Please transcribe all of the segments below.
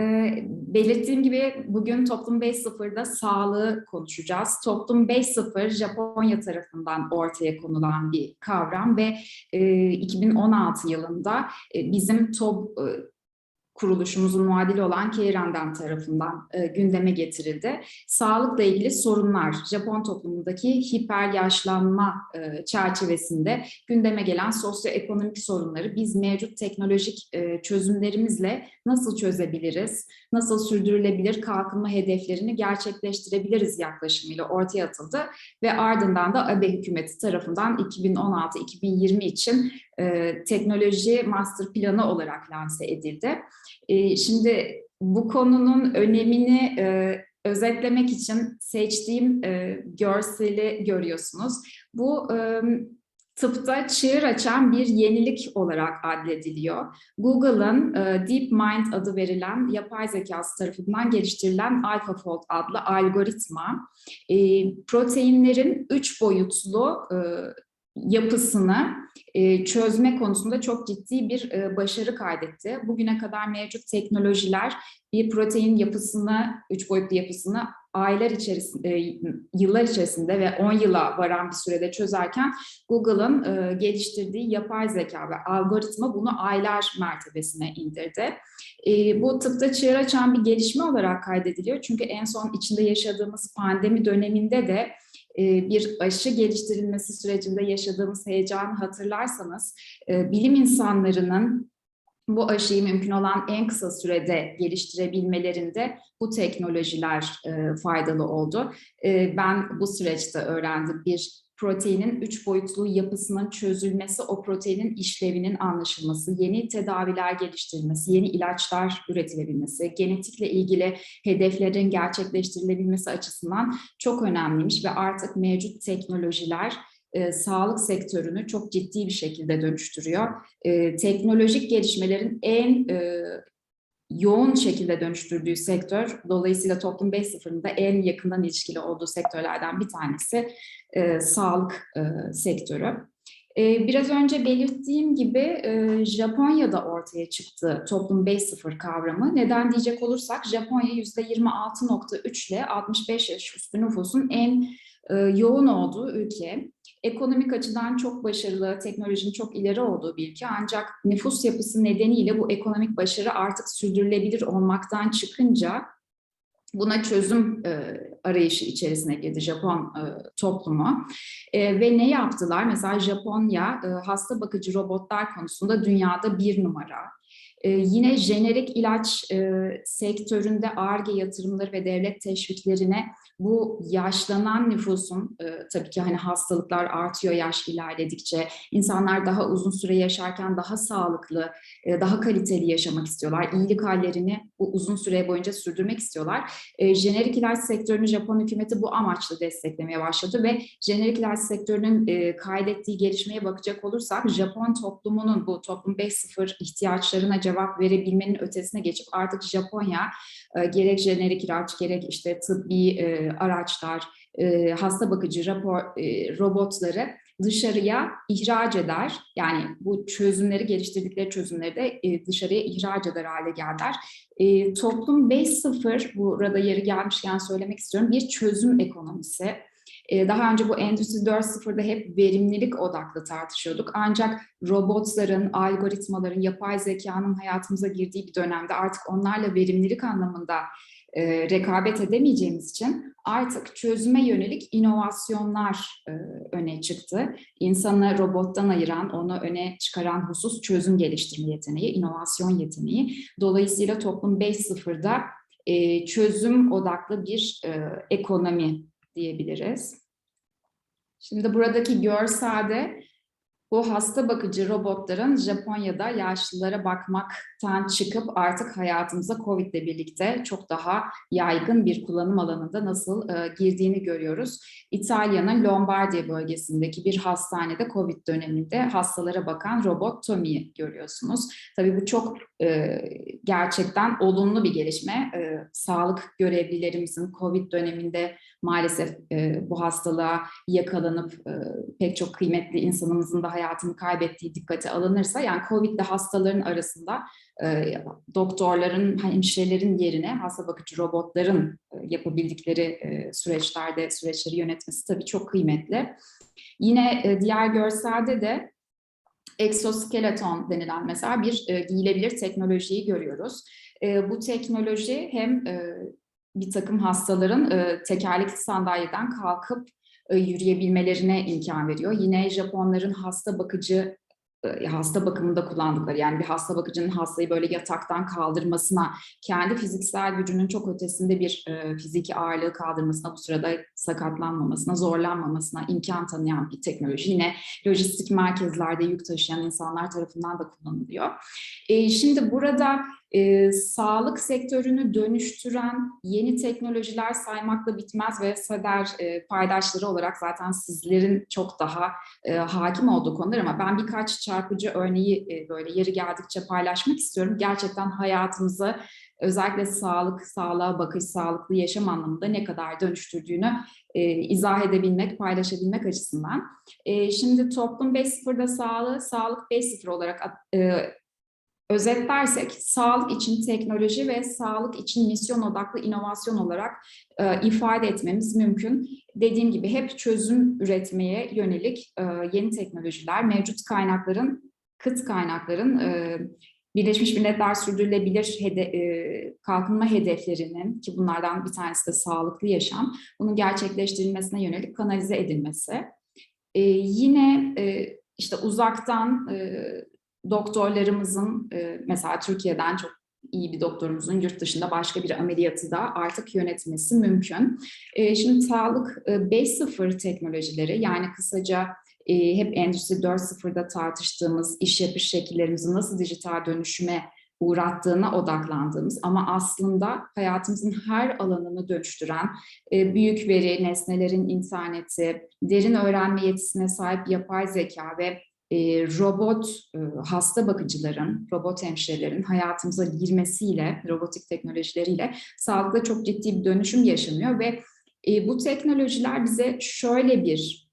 Ee, belirttiğim gibi bugün Toplum 5.0'da sağlığı konuşacağız. Toplum 5.0 Japonya tarafından ortaya konulan bir kavram ve e, 2016 yılında e, bizim top, e, kuruluşumuzun muadili olan Keiran'dan tarafından e, gündeme getirildi. Sağlıkla ilgili sorunlar, Japon toplumundaki hiper yaşlanma e, çerçevesinde gündeme gelen sosyoekonomik sorunları biz mevcut teknolojik e, çözümlerimizle nasıl çözebiliriz, nasıl sürdürülebilir kalkınma hedeflerini gerçekleştirebiliriz yaklaşımıyla ortaya atıldı ve ardından da Abe hükümeti tarafından 2016-2020 için e, teknoloji master planı olarak lanse edildi. E, şimdi bu konunun önemini e, özetlemek için seçtiğim e, görseli görüyorsunuz. Bu e, tıpta çığır açan bir yenilik olarak adlediliyor. Google'ın e, DeepMind adı verilen yapay zekası tarafından geliştirilen AlphaFold adlı algoritma e, proteinlerin üç boyutlu e, yapısını e, çözme konusunda çok ciddi bir e, başarı kaydetti. Bugüne kadar mevcut teknolojiler bir protein yapısını, üç boyutlu yapısını aylar içerisinde, yıllar içerisinde ve 10 yıla varan bir sürede çözerken Google'ın e, geliştirdiği yapay zeka ve algoritma bunu aylar mertebesine indirdi. Bu tıpta çığır açan bir gelişme olarak kaydediliyor. Çünkü en son içinde yaşadığımız pandemi döneminde de bir aşı geliştirilmesi sürecinde yaşadığımız heyecanı hatırlarsanız e, bilim insanlarının bu aşıyı mümkün olan en kısa sürede geliştirebilmelerinde bu teknolojiler e, faydalı oldu. Ben bu süreçte öğrendim bir proteinin üç boyutlu yapısının çözülmesi, o proteinin işlevinin anlaşılması, yeni tedaviler geliştirilmesi, yeni ilaçlar üretilebilmesi, genetikle ilgili hedeflerin gerçekleştirilebilmesi açısından çok önemliymiş ve artık mevcut teknolojiler e, sağlık sektörünü çok ciddi bir şekilde dönüştürüyor. E, teknolojik gelişmelerin en e, yoğun şekilde dönüştürdüğü sektör, dolayısıyla toplum 5.0'ın da en yakından ilişkili olduğu sektörlerden bir tanesi e, sağlık e, sektörü. E, biraz önce belirttiğim gibi e, Japonya'da ortaya çıktı toplum 5.0 kavramı. Neden diyecek olursak Japonya %26.3 ile 65 yaş üstü nüfusun en yoğun olduğu ülke. Ekonomik açıdan çok başarılı, teknolojinin çok ileri olduğu bir ülke. Ancak nüfus yapısı nedeniyle bu ekonomik başarı artık sürdürülebilir olmaktan çıkınca buna çözüm e, arayışı içerisine girdi Japon e, toplumu. E, ve ne yaptılar? Mesela Japonya e, hasta bakıcı robotlar konusunda dünyada bir numara. Ee, yine jenerik ilaç e, sektöründe ARGE yatırımları ve devlet teşviklerine bu yaşlanan nüfusun e, tabii ki hani hastalıklar artıyor yaş ilerledikçe insanlar daha uzun süre yaşarken daha sağlıklı, e, daha kaliteli yaşamak istiyorlar. İyilik hallerini bu uzun süre boyunca sürdürmek istiyorlar. E, jenerik ilaç sektörünü Japon hükümeti bu amaçla desteklemeye başladı ve jenerik ilaç sektörünün e, kaydettiği gelişmeye bakacak olursak Japon toplumunun bu toplum 5.0 ihtiyaçlarına cevap verebilmenin ötesine geçip artık Japonya e, gerek jenerik ilaç gerek işte tıbbi e, araçlar, e, hasta bakıcı rapor, e, robotları dışarıya ihraç eder. Yani bu çözümleri geliştirdikleri çözümleri de e, dışarıya ihraç eder hale geldiler. E, toplum 5.0 burada yeri gelmişken söylemek istiyorum bir çözüm ekonomisi. Ee, daha önce bu Endüstri 4.0'da hep verimlilik odaklı tartışıyorduk. Ancak robotların, algoritmaların, yapay zekanın hayatımıza girdiği bir dönemde artık onlarla verimlilik anlamında e, rekabet edemeyeceğimiz için artık çözüme yönelik inovasyonlar e, öne çıktı. İnsanı robottan ayıran, onu öne çıkaran husus çözüm geliştirme yeteneği, inovasyon yeteneği. Dolayısıyla toplum 5.0'da e, çözüm odaklı bir e, ekonomi diyebiliriz. Şimdi buradaki görselde bu hasta bakıcı robotların Japonya'da yaşlılara bakmaktan çıkıp artık hayatımıza COVID ile birlikte çok daha yaygın bir kullanım alanında nasıl e, girdiğini görüyoruz. İtalya'nın Lombardiya bölgesindeki bir hastanede COVID döneminde hastalara bakan robot Tommy'yi görüyorsunuz. Tabii bu çok e, gerçekten olumlu bir gelişme. E, sağlık görevlilerimizin COVID döneminde maalesef e, bu hastalığa yakalanıp pek çok kıymetli insanımızın da hayatını kaybettiği dikkate alınırsa yani COVID'li hastaların arasında doktorların, hemşirelerin yerine hasta bakıcı robotların yapabildikleri süreçlerde süreçleri yönetmesi tabii çok kıymetli. Yine diğer görselde de exoskeleton denilen mesela bir e, giyilebilir teknolojiyi görüyoruz. E, bu teknoloji hem e, bir takım hastaların e, tekerlekli sandalyeden kalkıp e, yürüyebilmelerine imkan veriyor. Yine Japonların hasta bakıcı hasta bakımında kullandıkları yani bir hasta bakıcının hastayı böyle yataktan kaldırmasına kendi fiziksel gücünün çok ötesinde bir e, fiziki ağırlığı kaldırmasına bu sırada sakatlanmamasına zorlanmamasına imkan tanıyan bir teknoloji yine lojistik merkezlerde yük taşıyan insanlar tarafından da kullanılıyor. E, şimdi burada e, sağlık sektörünü dönüştüren yeni teknolojiler saymakla bitmez ve SEDER e, paydaşları olarak zaten sizlerin çok daha e, hakim olduğu konular ama ben birkaç çarpıcı örneği e, böyle yeri geldikçe paylaşmak istiyorum. Gerçekten hayatımızı özellikle sağlık, sağlığa bakış, sağlıklı yaşam anlamında ne kadar dönüştürdüğünü e, izah edebilmek, paylaşabilmek açısından. E, şimdi Toplum 5.0'da sağlığı, Sağlık 5.0 olarak e, Özetlersek sağlık için teknoloji ve sağlık için misyon odaklı inovasyon olarak e, ifade etmemiz mümkün. Dediğim gibi hep çözüm üretmeye yönelik e, yeni teknolojiler, mevcut kaynakların, kıt kaynakların e, Birleşmiş Milletler Sürdürülebilir hede, e, Kalkınma Hedeflerinin ki bunlardan bir tanesi de sağlıklı yaşam, bunun gerçekleştirilmesine yönelik kanalize edilmesi. E, yine e, işte uzaktan e, doktorlarımızın e, mesela Türkiye'den çok iyi bir doktorumuzun yurt dışında başka bir ameliyatı da artık yönetmesi mümkün. E, şimdi sağlık e, 5.0 teknolojileri yani kısaca e, hep Endüstri 4.0'da tartıştığımız iş yapış şekillerimizi nasıl dijital dönüşüme uğrattığına odaklandığımız ama aslında hayatımızın her alanını dönüştüren büyük veri, nesnelerin interneti, derin öğrenme yetisine sahip yapay zeka ve e, robot e, hasta bakıcıların, robot hemşirelerin hayatımıza girmesiyle, robotik teknolojileriyle sağlıkta çok ciddi bir dönüşüm yaşanıyor ve e, bu teknolojiler bize şöyle bir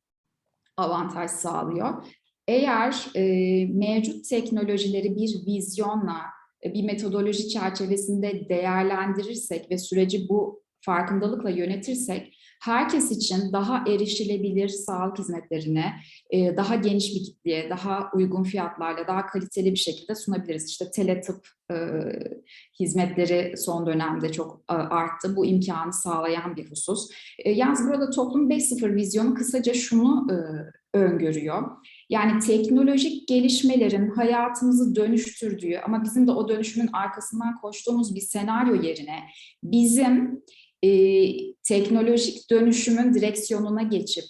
avantaj sağlıyor. Eğer e, mevcut teknolojileri bir vizyonla, bir metodoloji çerçevesinde değerlendirirsek ve süreci bu farkındalıkla yönetirsek herkes için daha erişilebilir sağlık hizmetlerine e, daha geniş bir kitleye, daha uygun fiyatlarla, daha kaliteli bir şekilde sunabiliriz. İşte teletıp e, hizmetleri son dönemde çok e, arttı. Bu imkanı sağlayan bir husus. E, yalnız burada toplum 5.0 vizyonu kısaca şunu e, öngörüyor. Yani teknolojik gelişmelerin hayatımızı dönüştürdüğü ama bizim de o dönüşümün arkasından koştuğumuz bir senaryo yerine bizim e, teknolojik dönüşümün direksiyonuna geçip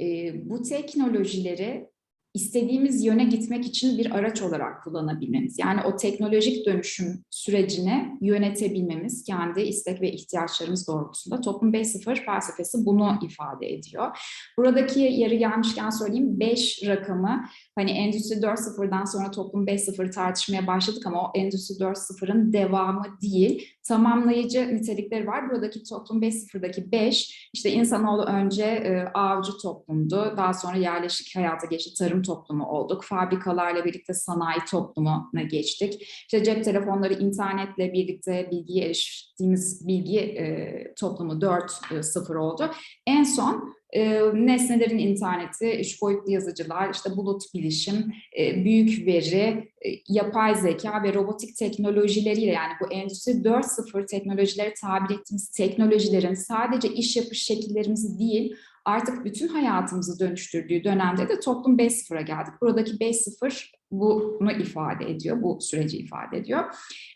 e, bu teknolojileri istediğimiz yöne gitmek için bir araç olarak kullanabilmemiz. Yani o teknolojik dönüşüm sürecini yönetebilmemiz kendi istek ve ihtiyaçlarımız doğrultusunda toplum 5.0 felsefesi bunu ifade ediyor. Buradaki yeri gelmişken söyleyeyim 5 rakamı hani Endüstri 4.0'dan sonra toplum 5.0 tartışmaya başladık ama o Endüstri 4.0'ın devamı değil, tamamlayıcı nitelikleri var. Buradaki toplum 5.0'daki 5, işte insanoğlu önce e, avcı toplumdu, daha sonra yerleşik hayata geçti, tarım toplumu olduk, fabrikalarla birlikte sanayi toplumuna geçtik. İşte cep telefonları, internetle birlikte bilgiye eriştiğimiz bilgi e, toplumu 4.0 oldu. En son e, nesnelerin interneti, üç boyutlu yazıcılar, işte bulut bilişim, e, büyük veri, e, yapay zeka ve robotik teknolojileriyle yani bu Endüstri 4.0 teknolojileri tabir ettiğimiz teknolojilerin sadece iş yapış şekillerimizi değil, artık bütün hayatımızı dönüştürdüğü dönemde de toplum 5.0'a geldik. Buradaki 5.0 bunu ifade ediyor, bu süreci ifade ediyor.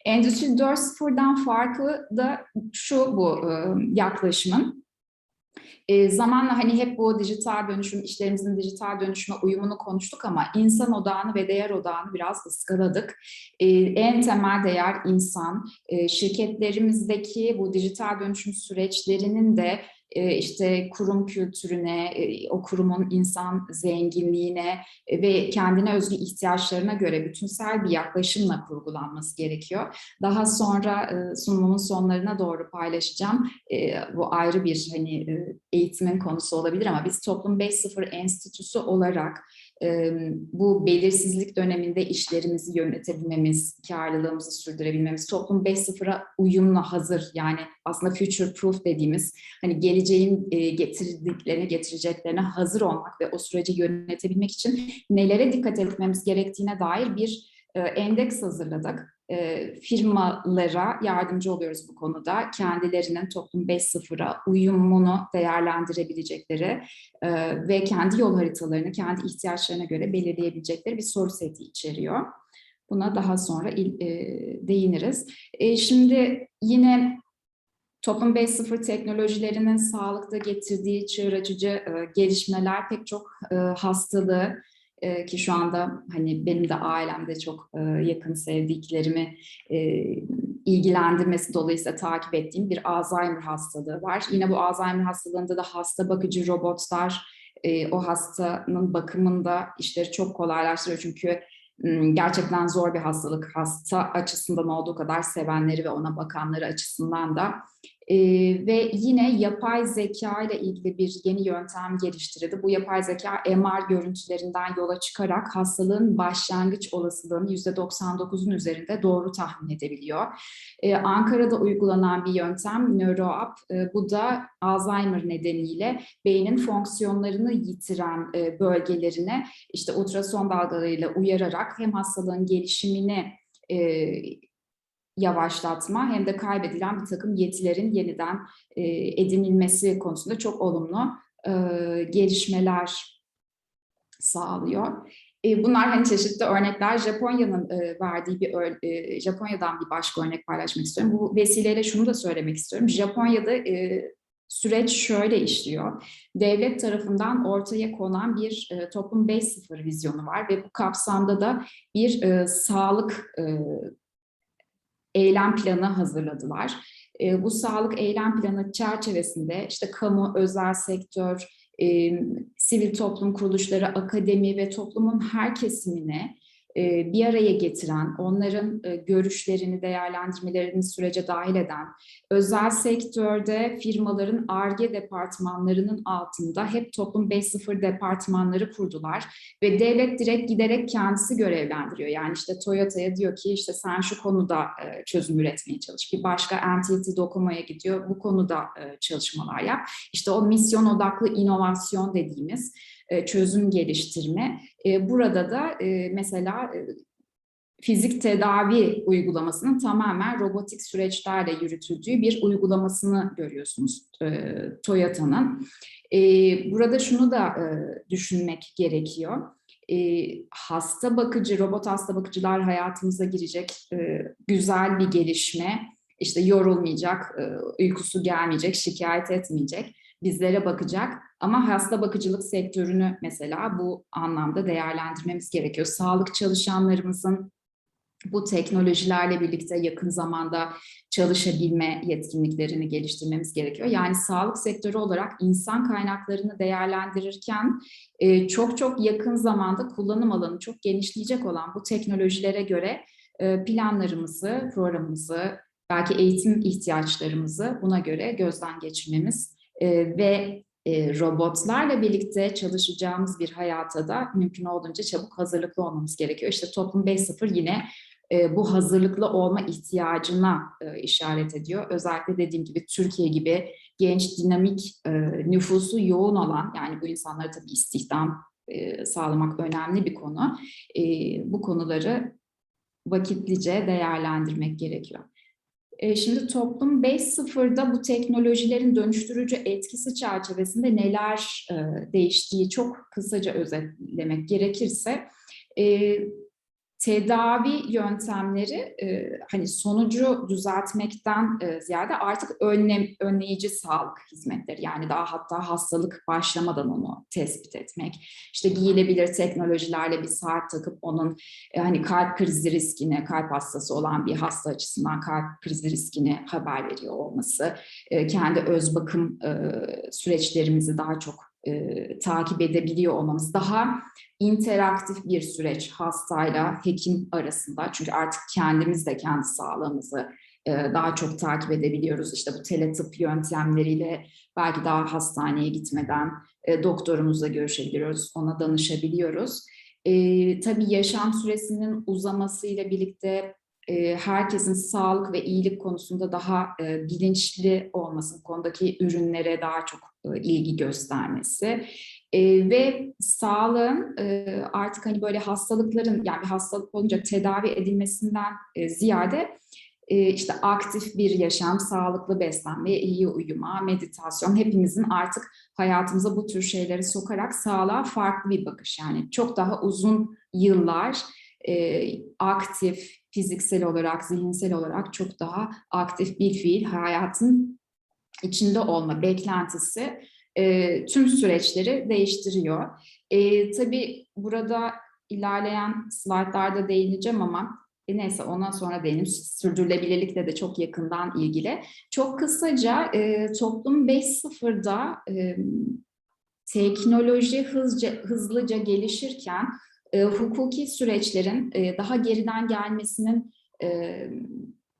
Endüstri 4.0'dan farkı da şu bu yaklaşımın e, zamanla hani hep bu dijital dönüşüm, işlerimizin dijital dönüşüme uyumunu konuştuk ama insan odağını ve değer odağını biraz ıskaladık. E, en temel değer insan. E, şirketlerimizdeki bu dijital dönüşüm süreçlerinin de e, işte kurum kültürüne, o kurumun insan zenginliğine ve kendine özgü ihtiyaçlarına göre bütünsel bir yaklaşımla kurgulanması gerekiyor. Daha sonra sunumumun sonlarına doğru paylaşacağım. Bu ayrı bir hani eğitimin konusu olabilir ama biz Toplum 5.0 Enstitüsü olarak bu belirsizlik döneminde işlerimizi yönetebilmemiz, karlılığımızı sürdürebilmemiz, toplum 5.0'a uyumla hazır yani aslında future proof dediğimiz hani geleceğin getirdiklerine, getireceklerine hazır olmak ve o süreci yönetebilmek için nelere dikkat etmemiz gerektiğine dair bir endeks hazırladık. E, firmalara yardımcı oluyoruz bu konuda. Kendilerinin toplum 5.0'a uyumunu değerlendirebilecekleri e, ve kendi yol haritalarını kendi ihtiyaçlarına göre belirleyebilecekleri bir soru seti içeriyor. Buna daha sonra il, e, değiniriz. E, şimdi yine Toplum 5.0 teknolojilerinin sağlıkta getirdiği çığır açıcı e, gelişmeler pek çok e, hastalığı e, ki şu anda hani benim de ailemde çok e, yakın sevdiklerimi e, ilgilendirmesi dolayısıyla takip ettiğim bir Alzheimer hastalığı var. Yine bu Alzheimer hastalığında da hasta bakıcı robotlar e, o hastanın bakımında işleri çok kolaylaştırıyor çünkü gerçekten zor bir hastalık. Hasta açısından olduğu kadar sevenleri ve ona bakanları açısından da. Ee, ve yine yapay zeka ile ilgili bir yeni yöntem geliştirildi. Bu yapay zeka MR görüntülerinden yola çıkarak hastalığın başlangıç olasılığını %99'un üzerinde doğru tahmin edebiliyor. Ee, Ankara'da uygulanan bir yöntem NeuroApp. Ee, bu da Alzheimer nedeniyle beynin fonksiyonlarını yitiren e, bölgelerine işte ultrason dalgalarıyla uyararak hem hastalığın gelişimini e, yavaşlatma hem de kaybedilen bir takım yetilerin yeniden e, edinilmesi konusunda çok olumlu e, gelişmeler sağlıyor. E, bunlar hani çeşitli örnekler. Japonya'nın e, verdiği bir e, Japonya'dan bir başka örnek paylaşmak istiyorum. Bu vesileyle şunu da söylemek istiyorum. Japonya'da e, süreç şöyle işliyor. Devlet tarafından ortaya konan bir e, toplum 5.0 vizyonu var ve bu kapsamda da bir e, sağlık e, eylem planı hazırladılar. E, bu sağlık eylem planı çerçevesinde işte kamu, özel sektör, e, sivil toplum kuruluşları, akademi ve toplumun her kesimine bir araya getiren, onların e, görüşlerini, değerlendirmelerini sürece dahil eden, özel sektörde firmaların ARGE departmanlarının altında hep toplum 5.0 departmanları kurdular ve devlet direkt giderek kendisi görevlendiriyor. Yani işte Toyota'ya diyor ki işte sen şu konuda e, çözüm üretmeye çalış. Bir başka NTT Docomo'ya gidiyor bu konuda çalışmalar yap. İşte o misyon odaklı inovasyon dediğimiz e, çözüm geliştirme. E, burada da e, mesela fizik tedavi uygulamasının tamamen robotik süreçlerle yürütüldüğü bir uygulamasını görüyorsunuz Toyota'nın. Burada şunu da düşünmek gerekiyor. Hasta bakıcı, robot hasta bakıcılar hayatımıza girecek güzel bir gelişme. İşte yorulmayacak, uykusu gelmeyecek, şikayet etmeyecek bizlere bakacak. Ama hasta bakıcılık sektörünü mesela bu anlamda değerlendirmemiz gerekiyor. Sağlık çalışanlarımızın bu teknolojilerle birlikte yakın zamanda çalışabilme yetkinliklerini geliştirmemiz gerekiyor. Yani sağlık sektörü olarak insan kaynaklarını değerlendirirken e, çok çok yakın zamanda kullanım alanı çok genişleyecek olan bu teknolojilere göre e, planlarımızı, programımızı, belki eğitim ihtiyaçlarımızı buna göre gözden geçirmemiz e, ve e, robotlarla birlikte çalışacağımız bir hayata da mümkün olduğunca çabuk hazırlıklı olmamız gerekiyor. İşte Toplum 5.0 yine e, bu hazırlıklı olma ihtiyacına e, işaret ediyor. Özellikle dediğim gibi Türkiye gibi genç, dinamik, nüfusu yoğun olan, yani bu insanlara tabii istihdam sağlamak önemli bir konu. Bu konuları vakitlice değerlendirmek gerekiyor. E, şimdi toplum 5.0'da bu teknolojilerin dönüştürücü etkisi çerçevesinde neler e, değiştiği çok kısaca özetlemek gerekirse e, tedavi yöntemleri e, hani sonucu düzeltmekten e, ziyade artık önlem, önleyici sağlık hizmetleri. Yani daha hatta hastalık başlamadan onu tespit etmek. İşte giyilebilir teknolojilerle bir saat takıp onun e, hani kalp krizi riskini kalp hastası olan bir hasta açısından kalp krizi riskini haber veriyor olması e, kendi öz bakım e, süreçlerimizi daha çok e, takip edebiliyor olmamız daha interaktif bir süreç hastayla hekim arasında çünkü artık kendimiz de kendi sağlığımızı e, daha çok takip edebiliyoruz. İşte bu teletıp yöntemleriyle belki daha hastaneye gitmeden e, doktorumuzla görüşebiliyoruz, ona danışabiliyoruz. E, tabii yaşam süresinin uzamasıyla birlikte e, herkesin sağlık ve iyilik konusunda daha e, bilinçli olması, konudaki ürünlere daha çok e, ilgi göstermesi. Ve sağlığın artık hani böyle hastalıkların yani bir hastalık olunca tedavi edilmesinden ziyade işte aktif bir yaşam, sağlıklı beslenme, iyi uyuma, meditasyon hepimizin artık hayatımıza bu tür şeyleri sokarak sağlığa farklı bir bakış. Yani çok daha uzun yıllar aktif, fiziksel olarak, zihinsel olarak çok daha aktif bir fiil hayatın içinde olma beklentisi e, tüm süreçleri değiştiriyor. E, tabii burada ilerleyen slaytlarda değineceğim ama e neyse ondan sonra değinim. Sürdürülebilirlikle de çok yakından ilgili. Çok kısaca e, toplum 5.0'da e, teknoloji hızlıca, hızlıca gelişirken e, hukuki süreçlerin e, daha geriden gelmesinin e,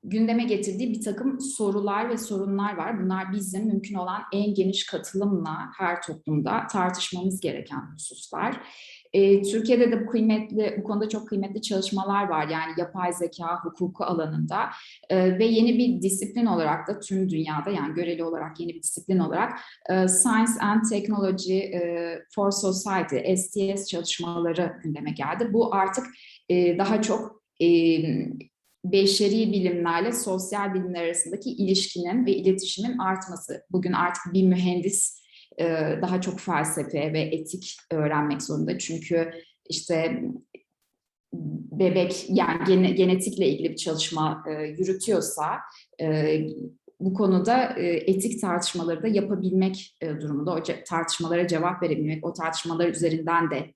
gündeme getirdiği bir takım sorular ve sorunlar var. Bunlar bizim mümkün olan en geniş katılımla her toplumda tartışmamız gereken hususlar. E, Türkiye'de de bu kıymetli, bu konuda çok kıymetli çalışmalar var. Yani yapay zeka hukuku alanında e, ve yeni bir disiplin olarak da tüm dünyada yani göreli olarak yeni bir disiplin olarak e, Science and Technology e, for Society STS çalışmaları gündeme geldi. Bu artık e, daha çok e, beşeri bilimlerle sosyal bilimler arasındaki ilişkinin ve iletişimin artması. Bugün artık bir mühendis e, daha çok felsefe ve etik öğrenmek zorunda. Çünkü işte bebek yani genetikle ilgili bir çalışma e, yürütüyorsa e, bu konuda etik tartışmaları da yapabilmek durumunda. O tartışmalara cevap verebilmek, o tartışmalar üzerinden de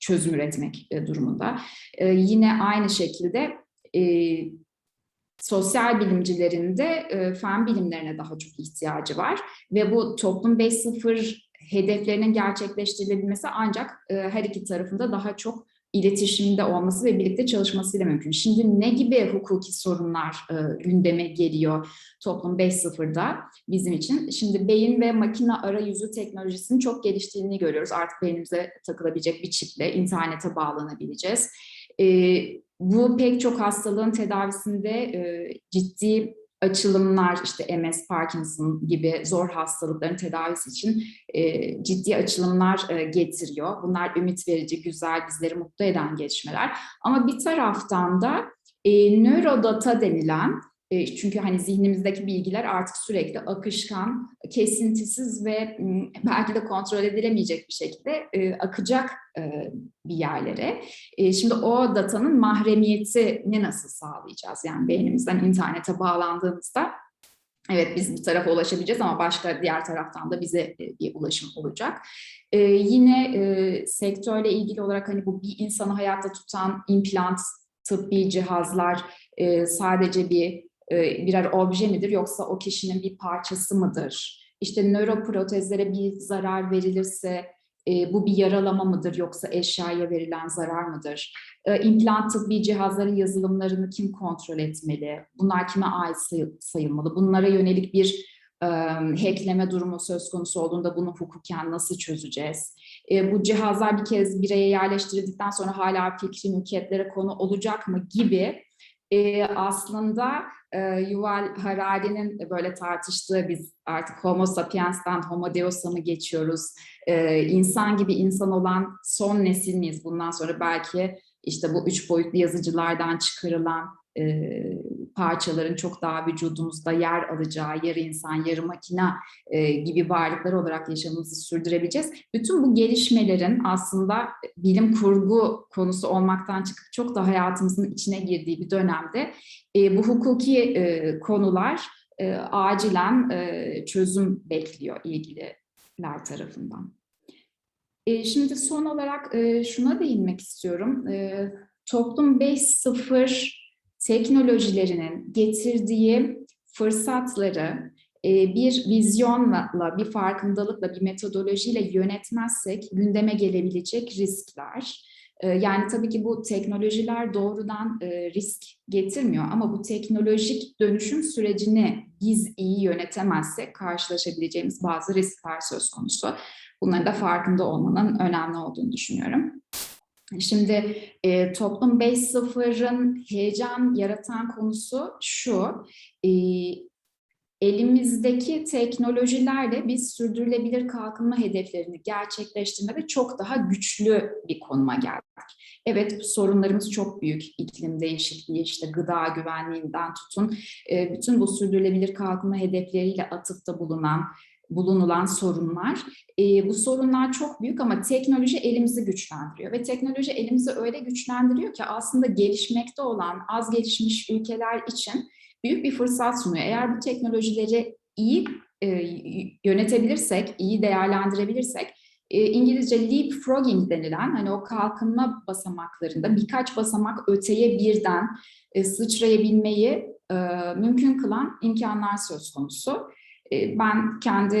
çözüm üretmek durumunda. Yine aynı şekilde sosyal bilimcilerin de e, fen bilimlerine daha çok ihtiyacı var. Ve bu toplum 5.0 hedeflerinin gerçekleştirilebilmesi ancak e, her iki tarafında daha çok iletişimde olması ve birlikte çalışmasıyla mümkün. Şimdi ne gibi hukuki sorunlar e, gündeme geliyor toplum 5.0'da bizim için? Şimdi beyin ve makine arayüzü teknolojisinin çok geliştiğini görüyoruz. Artık beynimize takılabilecek bir çiple internete bağlanabileceğiz. E, bu pek çok hastalığın tedavisinde e, ciddi açılımlar işte MS, Parkinson gibi zor hastalıkların tedavisi için e, ciddi açılımlar e, getiriyor. Bunlar ümit verici, güzel, bizleri mutlu eden gelişmeler. Ama bir taraftan da e, nörodata denilen çünkü hani zihnimizdeki bilgiler artık sürekli akışkan, kesintisiz ve belki de kontrol edilemeyecek bir şekilde e, akacak e, bir yerlere. Şimdi o datanın mahremiyetini nasıl sağlayacağız? Yani beynimizden internete bağlandığımızda Evet biz bir tarafa ulaşabileceğiz ama başka diğer taraftan da bize bir ulaşım olacak. Yine e, sektörle ilgili olarak hani bu bir insanı hayatta tutan implant, tıbbi cihazlar e, sadece bir e, birer obje midir yoksa o kişinin bir parçası mıdır? İşte nöroprotezlere bir zarar verilirse e, bu bir yaralama mıdır yoksa eşyaya verilen zarar mıdır? E, implant tıbbi cihazların yazılımlarını kim kontrol etmeli? Bunlar kime ait sayılmalı? Bunlara yönelik bir e, hackleme durumu söz konusu olduğunda bunu hukuken nasıl çözeceğiz? E, bu cihazlar bir kez bireye yerleştirildikten sonra hala fikri mülkiyetlere konu olacak mı gibi e, aslında e, Yuval Harari'nin böyle tartıştığı biz artık Homo sapiens'ten Homo deus'a mı geçiyoruz? E, insan gibi insan olan son nesil miyiz? Bundan sonra belki işte bu üç boyutlu yazıcılardan çıkarılan e, parçaların çok daha vücudumuzda yer alacağı, yarı insan, yarı makina e, gibi varlıklar olarak yaşamımızı sürdürebileceğiz. Bütün bu gelişmelerin aslında bilim kurgu konusu olmaktan çıkıp çok da hayatımızın içine girdiği bir dönemde e, bu hukuki e, konular e, acilen e, çözüm bekliyor ilgililer tarafından. E, şimdi son olarak e, şuna değinmek istiyorum. E, toplum 5.0 teknolojilerinin getirdiği fırsatları e, bir vizyonla, bir farkındalıkla, bir metodolojiyle yönetmezsek gündeme gelebilecek riskler. E, yani tabii ki bu teknolojiler doğrudan e, risk getirmiyor ama bu teknolojik dönüşüm sürecini biz iyi yönetemezsek karşılaşabileceğimiz bazı riskler söz konusu. Bunların da farkında olmanın önemli olduğunu düşünüyorum. Şimdi e, toplum 5.0'ın heyecan yaratan konusu şu, e, elimizdeki teknolojilerle biz sürdürülebilir kalkınma hedeflerini gerçekleştirmede çok daha güçlü bir konuma geldik. Evet sorunlarımız çok büyük. İklim değişikliği, işte gıda güvenliğinden tutun. E, bütün bu sürdürülebilir kalkınma hedefleriyle atıfta bulunan, bulunulan sorunlar. E, bu sorunlar çok büyük ama teknoloji elimizi güçlendiriyor ve teknoloji elimizi öyle güçlendiriyor ki aslında gelişmekte olan az gelişmiş ülkeler için büyük bir fırsat sunuyor. Eğer bu teknolojileri iyi e, yönetebilirsek, iyi değerlendirebilirsek, e, İngilizce leapfrogging denilen hani o kalkınma basamaklarında birkaç basamak öteye birden e, sıçrayabilmeyi e, mümkün kılan imkanlar söz konusu. Ben kendi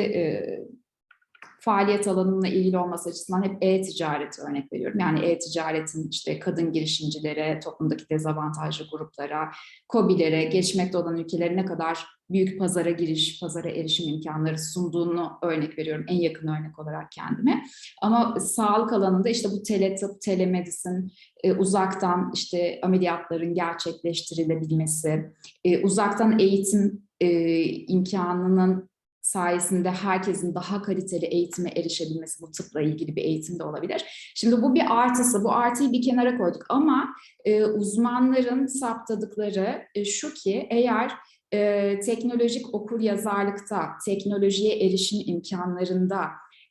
faaliyet alanımla ilgili olması açısından hep e-ticaret örnek veriyorum. Yani e-ticaretin işte kadın girişimcilere, toplumdaki dezavantajlı gruplara, COBİ'lere, gelişmekte olan ülkelere ne kadar büyük pazara giriş, pazara erişim imkanları sunduğunu örnek veriyorum en yakın örnek olarak kendime. Ama sağlık alanında işte bu teletıp, telemedisin, e, uzaktan işte ameliyatların gerçekleştirilebilmesi, e, uzaktan eğitim e, imkanının sayesinde herkesin daha kaliteli eğitime erişebilmesi bu tıpla ilgili bir eğitim de olabilir. Şimdi bu bir artısı, bu artıyı bir kenara koyduk ama e, uzmanların saptadıkları e, şu ki eğer e, teknolojik okur yazarlıkta, teknolojiye erişim imkanlarında,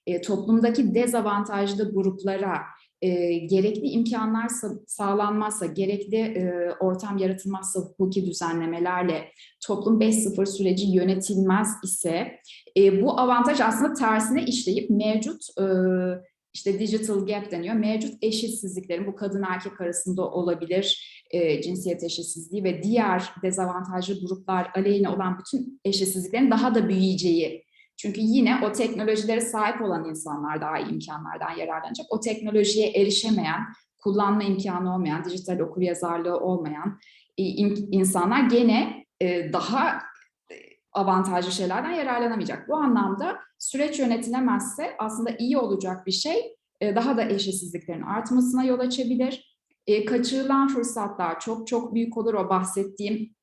e, toplumdaki dezavantajlı gruplara e, gerekli imkanlar sağlanmazsa, gerekli e, ortam yaratılmazsa hukuki düzenlemelerle toplum 5.0 süreci yönetilmez ise e, bu avantaj aslında tersine işleyip mevcut e, işte digital gap deniyor. Mevcut eşitsizliklerin bu kadın erkek arasında olabilir, e, cinsiyet eşitsizliği ve diğer dezavantajlı gruplar aleyhine olan bütün eşitsizliklerin daha da büyüyeceği çünkü yine o teknolojilere sahip olan insanlar daha iyi imkanlardan yararlanacak. O teknolojiye erişemeyen, kullanma imkanı olmayan, dijital okuryazarlığı olmayan e, insanlar gene e, daha e, avantajlı şeylerden yararlanamayacak. Bu anlamda süreç yönetilemezse aslında iyi olacak bir şey daha da eşitsizliklerin artmasına yol açabilir. Kaçırılan fırsatlar çok çok büyük olur. O bahsettiğim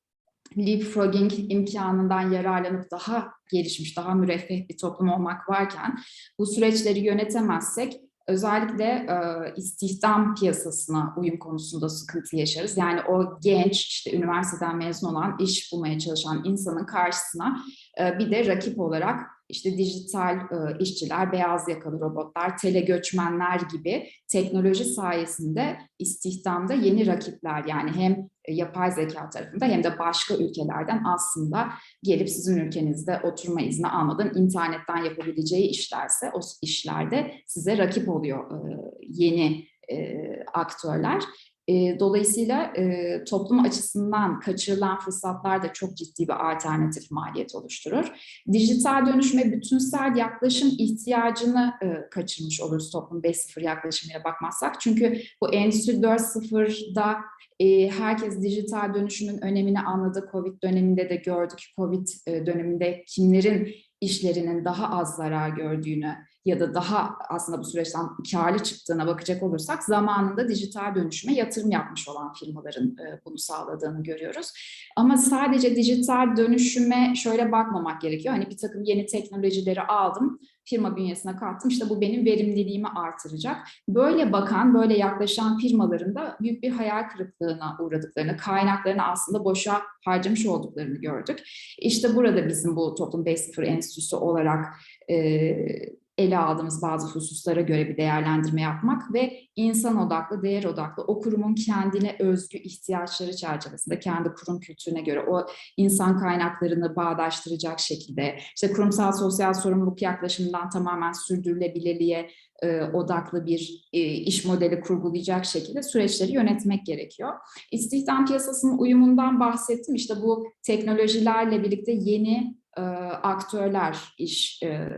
leapfrogging imkanından yararlanıp daha gelişmiş, daha müreffeh bir toplum olmak varken bu süreçleri yönetemezsek özellikle e, istihdam piyasasına uyum konusunda sıkıntı yaşarız. Yani o genç işte üniversiteden mezun olan iş bulmaya çalışan insanın karşısına bir de rakip olarak işte dijital e, işçiler, beyaz yakalı robotlar, tele göçmenler gibi teknoloji sayesinde istihdamda yeni rakipler yani hem yapay zeka tarafında hem de başka ülkelerden aslında gelip sizin ülkenizde oturma izni almadan internetten yapabileceği işlerse o işlerde size rakip oluyor e, yeni e, aktörler. E, dolayısıyla e, toplum açısından kaçırılan fırsatlar da çok ciddi bir alternatif maliyet oluşturur. Dijital dönüşüme bütünsel yaklaşım ihtiyacını e, kaçırmış oluruz toplum 5.0 yaklaşımıyla bakmazsak. Çünkü bu Endüstri 4.0'da e, herkes dijital dönüşümün önemini anladı. Covid döneminde de gördük. Covid döneminde kimlerin işlerinin daha az zarar gördüğünü ya da daha aslında bu süreçten karlı çıktığına bakacak olursak zamanında dijital dönüşüme yatırım yapmış olan firmaların e, bunu sağladığını görüyoruz. Ama sadece dijital dönüşüme şöyle bakmamak gerekiyor. Hani bir takım yeni teknolojileri aldım, firma bünyesine kattım. İşte bu benim verimliliğimi artıracak. Böyle bakan, böyle yaklaşan firmaların da büyük bir hayal kırıklığına uğradıklarını, kaynaklarını aslında boşa harcamış olduklarını gördük. İşte burada bizim bu Toplum 5.0 Enstitüsü olarak e, ele aldığımız bazı hususlara göre bir değerlendirme yapmak ve insan odaklı, değer odaklı, o kurumun kendine özgü ihtiyaçları çerçevesinde kendi kurum kültürüne göre o insan kaynaklarını bağdaştıracak şekilde, işte kurumsal sosyal sorumluluk yaklaşımından tamamen sürdürülebilirliğe e, odaklı bir e, iş modeli kurgulayacak şekilde süreçleri yönetmek gerekiyor. İstihdam piyasasının uyumundan bahsettim. İşte bu teknolojilerle birlikte yeni e, aktörler iş e,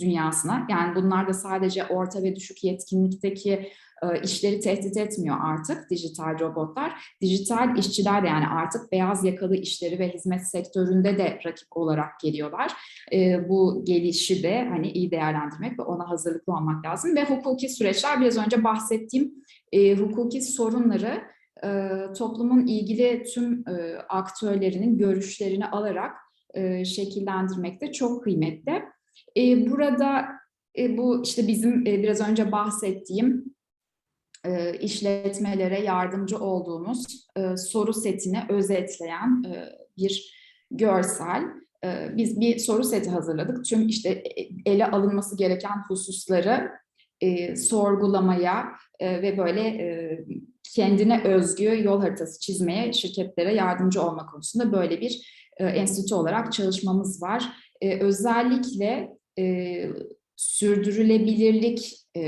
dünyasına. Yani bunlar da sadece orta ve düşük yetkinlikteki e, işleri tehdit etmiyor artık dijital robotlar. Dijital işçiler de yani artık beyaz yakalı işleri ve hizmet sektöründe de rakip olarak geliyorlar. E, bu gelişi de hani iyi değerlendirmek ve ona hazırlıklı olmak lazım. Ve hukuki süreçler biraz önce bahsettiğim e, hukuki sorunları toplumun ilgili tüm aktörlerinin görüşlerini alarak şekillendirmek de çok kıymetli. E, burada e, bu işte bizim e, biraz önce bahsettiğim e, işletmelere yardımcı olduğumuz e, soru setini özetleyen e, bir görsel. E, biz bir soru seti hazırladık. Tüm işte e, ele alınması gereken hususları e, sorgulamaya e, ve böyle e, kendine özgü yol haritası çizmeye şirketlere yardımcı olma konusunda böyle bir e, enstitü olarak çalışmamız var. E, özellikle e, sürdürülebilirlik e,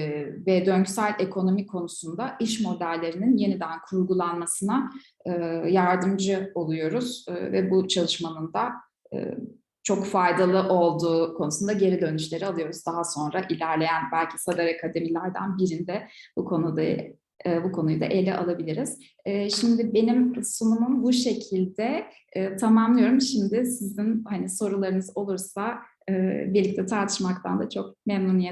ve döngüsel ekonomi konusunda iş modellerinin yeniden kurgulanmasına e, yardımcı oluyoruz e, ve bu çalışmanın da e, çok faydalı olduğu konusunda geri dönüşleri alıyoruz. Daha sonra ilerleyen belki Sadar Akademilerden birinde bu konuda e, bu konuyu da ele alabiliriz. E, şimdi benim sunumum bu şekilde e, tamamlıyorum. Şimdi sizin hani sorularınız olursa birlikte tartışmaktan da çok memnuniyet